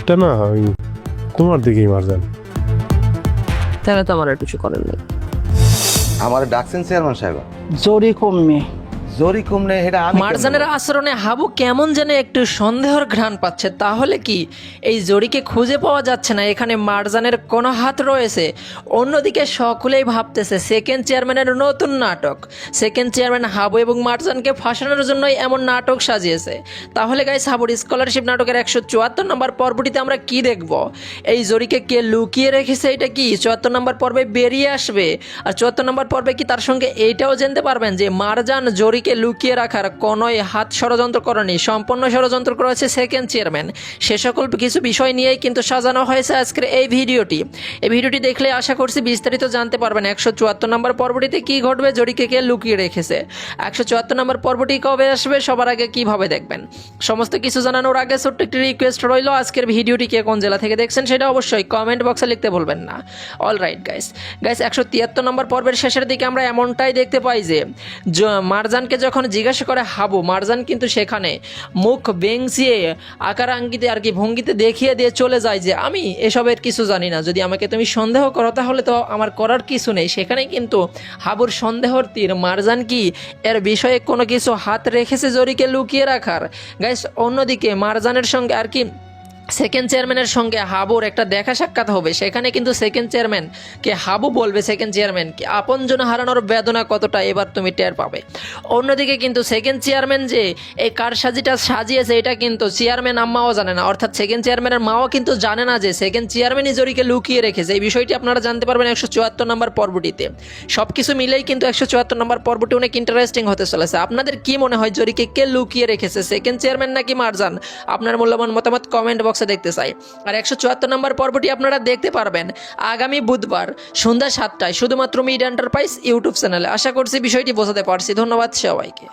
এটা না ওই তোমার দিকেই মারজান তাহলে তো আমার আর কিছু করেন নাই। আমার ডাকছেন চেয়ারম্যান সাহেব। জোরে কমবে জরি কমনে এটা মারজানের আচরণে হাবু কেমন যেন একটু সন্দেহর ঘ্রাণ পাচ্ছে। তাহলে কি এই জরিকে খুঁজে পাওয়া যাচ্ছে না? এখানে মারজানের কোনো হাত রয়েছে। অন্যদিকে সকলেই ভাবতেছে সেকেন্ড চেয়ারম্যানের নতুন নাটক। সেকেন্ড চেয়ারম্যান হাবু এবং মারজানকে ফাঁসানোর জন্যই এমন নাটক সাজিয়েছে। তাহলে গাইস হাবুর স্কলারশিপ নাটকের একশো চুয়াত্তর নম্বর পর্বটিতে আমরা কি দেখব? এই জরিকে কে লুকিয়ে রেখেছে এটা কি? চুয়াত্তর নম্বর পর্বে বেরিয়ে আসবে। আর চুয়াত্তর নম্বর পর্বে কি তার সঙ্গে এইটাও জানতে পারবেন যে মারজান জরিকে লুকিয়ে রাখার কোনোই হাত ষড়যন্ত্র করেনি। সম্পূর্ণ ষড়যন্ত্র করেছে সেকেন্ড চেয়ারম্যান সে সকল কিছু বিষয় নিয়েই কিন্তু সাজানো হয়েছে আজকের এই ভিডিওটি। এই ভিডিওটি দেখলে আশা করছি বিস্তারিত জানতে পারবেন। একশো চুয়াত্তর নম্বর পর্বটিতে কি ঘটবে জরিকে কে লুকিয়ে রেখেছে? একশো চুয়াত্তর নম্বর পর্বটি কবে আসবে, সবার আগে কীভাবে দেখবেন? সমস্ত কিছু জানানোর আগে ছোট্ট একটি রিকোয়েস্ট রইল, আজকের ভিডিওটি কে কোন জেলা থেকে দেখছেন সেটা অবশ্যই কমেন্ট বক্সে লিখতে ভুলবেন না। অল রাইট গাইস গাইস একশো তিয়াত্তর নম্বর পর্বের শেষের দিকে আমরা এমনটাই দেখতে পাই যে, জ- মারজানকে যখন জিজ্ঞাসা করে, হাবু, মারজান কিন্তু সেখানে মুখ বেংসিয়ে আকার আঙ্গিতে আর কি ভঙ্গিতে দেখিয়ে দিয়ে চলে যায় যে, আমি এসবের কিছু জানি না। যদি আমাকে তুমি সন্দেহ করো, তাহলে তো আমার করার কিছু নেই। সেখানে কিন্তু হাবুর সন্দেহর তীর মারজান কি এর বিষয়ে কোনো কিছু হাত রেখেছে জরিকে লুকিয়ে রাখার? গাইস অন্যদিকে মারজানের সঙ্গে আর কি সেকেন্ড চেয়ারম্যানের সঙ্গে হাবুর একটা দেখা সাক্ষাৎ হবে। সেখানে কিন্তু সেকেন্ড চেয়ারম্যান কে হাবু বলবে সেকেন্ড চেয়ারম্যান কি। আপনজন হারানোর বেদনা কতটা, এবার তুমি টের পাবে। অন্যদিকে কিন্তু সেকেন্ড চেয়ারম্যান যে এই কারসাজিটা সাজিয়েছে, এটা কিন্তু চেয়ারম্যান আম্মাও জানে না। অর্থাৎ সেকেন্ড চেয়ারম্যানের মাও কিন্তু জানে না যে সেকেন্ড চেয়ারম্যানই জরিকে লুকিয়ে রেখেছে। এই বিষয়টি আপনারা জানতে পারবেন একশো চুয়াত্তর নম্বর পর্বটিতে। সব কিছু মিলেই কিন্তু একশো চুয়াত্তর নম্বর পর্বটি অনেক ইন্টারেস্টিং হতে চলেছে। আপনাদের কি মনে হয় জরিকে কে লুকিয়ে রেখেছে? সেকেন্ড চেয়ারম্যান নাকি মারজান? আপনার মূল্যবান মতামত কমেন্ট বক্সে দেখতে চাই। আর একশো চুয়াত্তর নম্বর পর্বটি আপনারা দেখতে পারবেন আগামী বুধবার সন্ধ্যা সাতটায়, শুধুমাত্র মিড এন্টারপ্রাইজ ইউটিউব চ্যানেলে। আশা করছি বিষয়টি বোঝাতে পারছি। ধন্যবাদ সবাইকে।